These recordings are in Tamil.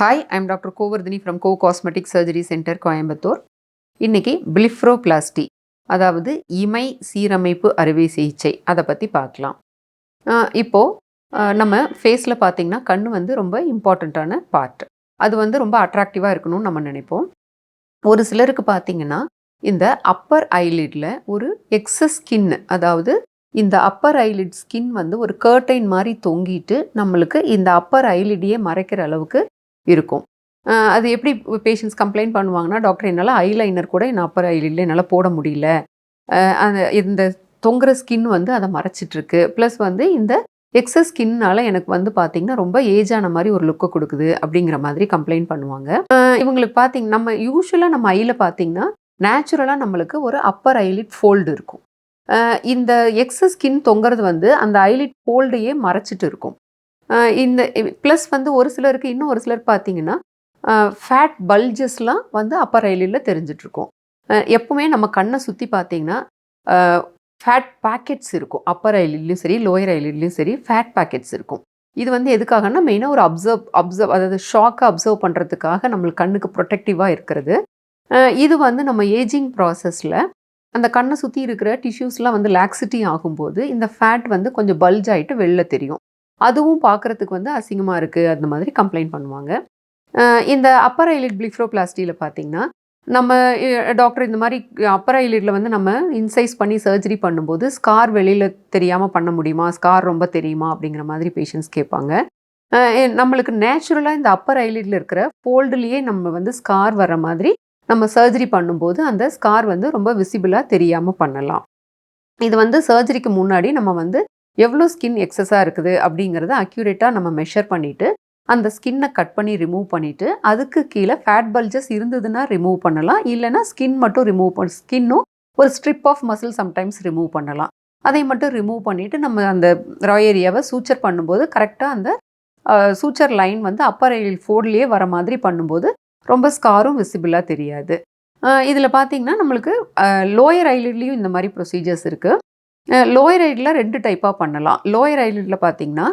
Hi I'm doctor Govardhini from Go cosmetic surgery centre Coimbatore இன்னைக்கு பிளிஃப்ரோபிளாஸ்டி அதாவது இமை சீரமைப்பு அறுவை சிகிச்சை அதை பற்றி பார்க்கலாம். இப்போது நம்ம ஃபேஸில் பார்த்திங்கன்னா கண் வந்து ரொம்ப இம்பார்ட்டண்ட்டான பார்ட் அது வந்து ரொம்ப அட்ராக்டிவாக இருக்கணும்னு நம்ம நினைப்போம். ஒரு சிலருக்கு பார்த்திங்கன்னா இந்த அப்பர் ஐலிடில் ஒரு எக்ஸஸ் ஸ்கின் அதாவது இந்த அப்பர் ஐலிட் ஸ்கின் வந்து ஒரு கர்டைன் மாதிரி தொங்கிட்டு நம்மளுக்கு இந்த அப்பர் ஐலிடியே மறைக்கிற அளவுக்கு இருக்கும். அது எப்படி பேஷண்ட்ஸ் கம்ப்ளைண்ட் பண்ணுவாங்கன்னா டாக்டர் என்னால் ஐலைனர் கூட என் அப்பர் ஐலில் என்னால் போட முடியல. அந்த இந்த தொங்குற ஸ்கின் வந்து அதை மறைச்சிட்ருக்கு. ப்ளஸ் வந்து இந்த எக்ஸஸ் ஸ்கின்னால எனக்கு வந்து பார்த்தீங்கன்னா ரொம்ப ஏஜான மாதிரி ஒரு லுக்கை கொடுக்குது அப்படிங்கிற மாதிரி கம்ப்ளைண்ட் பண்ணுவாங்க. இவங்களுக்கு பார்த்தீங்க நம்ம யூஸ்வலாக நம்ம ஐயில் பார்த்தீங்கன்னா நேச்சுரலாக நம்மளுக்கு ஒரு அப்பர் ஐலிட் ஃபோல்டு இருக்கும். இந்த எக்ஸஸ் ஸ்கின் தொங்குறது வந்து அந்த ஐலிட் ஃபோல்டையே மறைச்சிட்டு இருக்கும். இந்த ப்ளஸ் வந்து ஒரு சிலருக்கு இன்னும் ஒரு சிலர் பார்த்தீங்கன்னா ஃபேட் பல்ஜஸ்லாம் வந்து அப்பர் ரயிலில் தெரிஞ்சிட்ருக்கோம். எப்பவுமே நம்ம கண்ணை சுற்றி பார்த்தீங்கன்னா ஃபேட் பேக்கெட்ஸ் இருக்கும். அப்பர் ரயிலிலையும் சரி லோயர் ஐலிட்லையும் சரி ஃபேட் பேக்கெட்ஸ் இருக்கும். இது வந்து எதுக்காகன்னா மெயினாக ஒரு அப்சர்வ் அப்சர்வ் அதாவது ஷாக்கை அப்சர்வ் பண்ணுறதுக்காக நம்மளுக்கு கண்ணுக்கு ப்ரொடெக்டிவாக இருக்கிறது. இது வந்து நம்ம ஏஜிங் ப்ராசஸில் அந்த கண்ணை சுற்றி இருக்கிற டிஷ்யூஸ்லாம் வந்து லாக்ஸிட்டி ஆகும்போது இந்த ஃபேட் வந்து கொஞ்சம் பல்ஜ் ஆகிட்டு வெளில தெரியும். அதுவும் பார்க்குறதுக்கு வந்து அசிங்கமாக இருக்குது அந்த மாதிரி கம்ப்ளைண்ட் பண்ணுவாங்க. இந்த அப்பர் ஐலிட் பிளிஃப்ரோபிளாஸ்டியில் பார்த்தீங்கன்னா நம்ம டாக்டர் இந்த மாதிரி அப்பர் ஐலிட்டில் வந்து நம்ம இன்சைஸ் பண்ணி சர்ஜரி பண்ணும்போது ஸ்கார் வெளியில் தெரியாமல் பண்ண முடியுமா? ஸ்கார் ரொம்ப தெரியுமா? அப்படிங்கிற மாதிரி பேஷண்ட்ஸ் கேட்பாங்க. நம்மளுக்கு நேச்சுரலாக இந்த அப்பர் ஐலிட்டில் இருக்கிற ஃபோல்டுலேயே நம்ம வந்து ஸ்கார் வர மாதிரி நம்ம சர்ஜரி பண்ணும்போது அந்த ஸ்கார் வந்து ரொம்ப விசிபிளாக தெரியாமல் பண்ணலாம். இது வந்து சர்ஜரிக்கு முன்னாடி நம்ம வந்து எவ்வளோ ஸ்கின் எக்ஸஸாக இருக்குது அப்படிங்கிறத அக்யூரேட்டாக நம்ம மெஷர் பண்ணிவிட்டு அந்த ஸ்கின்னை கட் பண்ணி ரிமூவ் பண்ணிவிட்டு அதுக்கு கீழே ஃபேட் பல்ஜஸ் இருந்ததுன்னா ரிமூவ் பண்ணலாம். இல்லைன்னா ஸ்கின் மட்டும் ரிமூவ் பண்ண ஸ்கின்னும் ஒரு strip of muscle sometimes remove பண்ணலாம். அதை மட்டும் ரிமூவ் பண்ணிவிட்டு நம்ம அந்த ராய் ஏரியாவை சூச்சர் பண்ணும்போது கரெக்டாக அந்த சூச்சர் லைன் வந்து அப்பர் ஐலில் ஃபோர்ட்லேயே வர மாதிரி பண்ணும்போது ரொம்ப ஸ்காரும் விசிபிளாக தெரியாது. இதில் பார்த்தீங்கன்னா நம்மளுக்கு லோயர் ஐலிட்லேயும் இந்த மாதிரி ப்ரொசீஜர்ஸ் இருக்குது லோயர் ஐடில் ரெண்டு டைப்பாக பண்ணலாம். லோயர் ஐடில் பார்த்தீங்கன்னா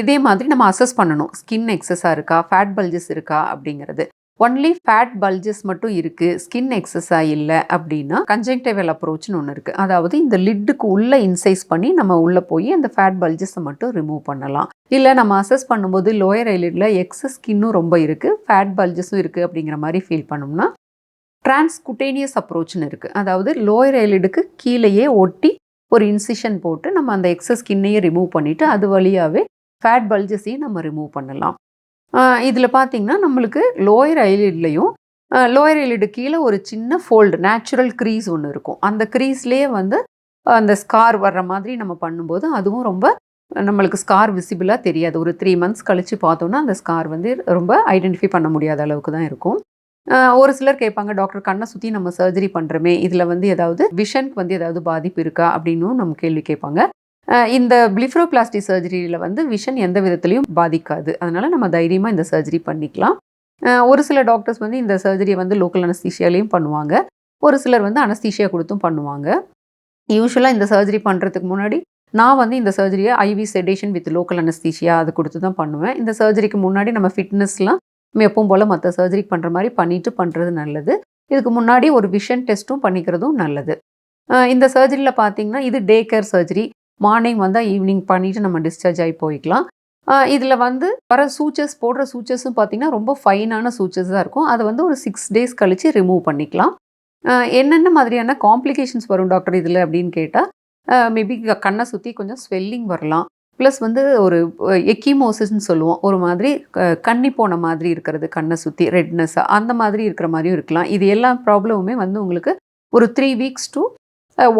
இதே மாதிரி நம்ம அசஸ் பண்ணணும். ஸ்கின் எக்ஸஸாக இருக்கா? ஃபேட் பல்ஜஸ் இருக்கா? அப்படிங்கிறது. ஒன்லி ஃபேட் பல்ஜஸ் மட்டும் இருக்குது ஸ்கின் எக்ஸஸாக இல்லை அப்படின்னா கன்ஜெக்டிவல் அப்ரோச்னு ஒன்று இருக்குது அதாவது இந்த லிட்டுக்கு உள்ளே இன்சைஸ் பண்ணி நம்ம உள்ளே போய் அந்த ஃபேட் பல்ஜஸை மட்டும் ரிமூவ் பண்ணலாம். இல்லை நம்ம அசஸ் பண்ணும்போது லோயர் ஐலிடில் எக்ஸஸ் ஸ்கின்னும் ரொம்ப இருக்குது ஃபேட் பல்ஜஸும் இருக்குது அப்படிங்கிற மாதிரி ஃபீல் பண்ணோம்னா டிரான்ஸ்குட்டேனியஸ் அப்ரோச்னு இருக்குது அதாவது லோயர் ஐலிடுக்கு கீழேயே ஒட்டி ஒரு இன்சிஷன் போட்டு நம்ம அந்த எக்ஸஸ் ஸ்கின்னையே ரிமூவ் பண்ணிவிட்டு அது வழியாகவே ஃபேட் பல்ஜஸையும் நம்ம ரிமூவ் பண்ணலாம். இதில் பார்த்தீங்கன்னா நம்மளுக்கு லோயர் ஐலிட்லையும் லோயர் ஐலிடு கீழே ஒரு சின்ன ஃபோல்டு நேச்சுரல் க்ரீஸ் ஒன்று இருக்கும். அந்த க்ரீஸ்லேயே வந்து அந்த ஸ்கார் வர்ற மாதிரி நம்ம பண்ணும்போது அதுவும் ரொம்ப நம்மளுக்கு ஸ்கார் விசிபிளாக தெரியாது. ஒரு த்ரீ மந்த்ஸ் கழித்து பார்த்தோன்னா அந்த ஸ்கார் வந்து ரொம்ப ஐடென்டிஃபை பண்ண முடியாத அளவுக்கு தான் இருக்கும். ஒரு சிலர் கேட்பாங்க டாக்டர் கண்ணை சுற்றி நம்ம சர்ஜரி பண்ணுறோமே இதில் வந்து ஏதாவது விஷனுக்கு வந்து ஏதாவது பாதிப்பு இருக்கா? அப்படின்னும் நம்ம கேள்வி கேட்பாங்க. இந்த பிளிஃப்ரோபிளாஸ்டி சர்ஜரியில் வந்து விஷன் எந்த விதத்துலையும் பாதிக்காது. அதனால் நம்ம தைரியமாக இந்த சர்ஜரி பண்ணிக்கலாம். ஒரு சில டாக்டர்ஸ் வந்து இந்த சர்ஜரியை வந்து லோக்கல் அனஸ்தீஷியாலையும் பண்ணுவாங்க. ஒரு சிலர் வந்து அனஸ்தீஷியா கொடுத்தும் பண்ணுவாங்க. யூஸ்வலாக இந்த சர்ஜரி பண்ணுறதுக்கு முன்னாடி நான் வந்து இந்த சர்ஜரியை IV sedation with local anaesthesia அது கொடுத்து தான் பண்ணுவேன். இந்த சர்ஜரிக்கு முன்னாடி நம்ம ஃபிட்னஸ்லாம் நம்ம எப்பவும் போல் மற்ற சர்ஜரி பண்ணுற மாதிரி பண்ணிட்டு பண்ணுறது நல்லது. இதுக்கு முன்னாடி ஒரு விஷன் டெஸ்ட்டும் பண்ணிக்கிறதும் நல்லது. இந்த சர்ஜரியில் பார்த்தீங்கன்னா இது டே கேர் சர்ஜரி மார்னிங் வந்தால் ஈவினிங் பண்ணிவிட்டு நம்ம டிஸ்சார்ஜ் ஆகி போய்க்கலாம். இதில் வந்து வர சூச்சர்ஸ் போடுற சூச்சர்ஸும் பார்த்தீங்கன்னா ரொம்ப ஃபைனான சூச்சர்ஸ் தான் இருக்கும். அதை வந்து ஒரு சிக்ஸ் டேஸ் கழித்து ரிமூவ் பண்ணிக்கலாம். என்னென்ன மாதிரியான காம்ப்ளிகேஷன்ஸ் வரும் டாக்டர் இதில் அப்படின்னு கேட்டால் மேபி கண்ணை சுற்றி கொஞ்சம் ஸ்வெல்லிங் வரலாம். ப்ளஸ் வந்து ஒரு எக்கிமோசிஸ்ன்னு சொல்லுவோம். ஒரு மாதிரி கண்ணி போன மாதிரி இருக்கிறது கண்ணை சுற்றி ரெட்னஸ்ஸாக அந்த மாதிரி இருக்கிற மாதிரியும் இருக்கலாம். இது எல்லா ப்ராப்ளமுமே வந்து உங்களுக்கு ஒரு த்ரீ வீக்ஸ் டு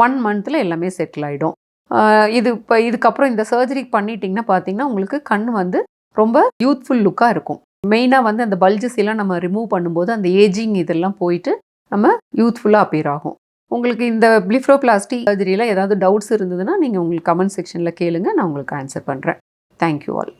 ஒன் மந்தில் எல்லாமே செட்டில் ஆகிடும் இது இப்போ இதுக்கப்புறம் இந்த சர்ஜரி பண்ணிட்டீங்கன்னா பார்த்தீங்கன்னா உங்களுக்கு கண் வந்து ரொம்ப யூத்ஃபுல் லுக்காக இருக்கும். மெயினாக வந்து அந்த பல்ஜஸ் எல்லாம் நம்ம ரிமூவ் பண்ணும்போது அந்த ஏஜிங் இதெல்லாம் போயிட்டு நம்ம யூத்ஃபுல்லாக அப்பியர் ஆகும். உங்களுக்கு இந்த பிளிஃப்ரோபிளாஸ்டி சர்ஜரியில் ஏதாவது டவுட்ஸ் இருந்ததுன்னா நீங்கள் உங்களுக்கு கமெண்ட் செக்ஷனில் கேளுங்க. நான் உங்களுக்கு ஆன்சர் பண்ணுறேன் தேங்க்யூ ஆல்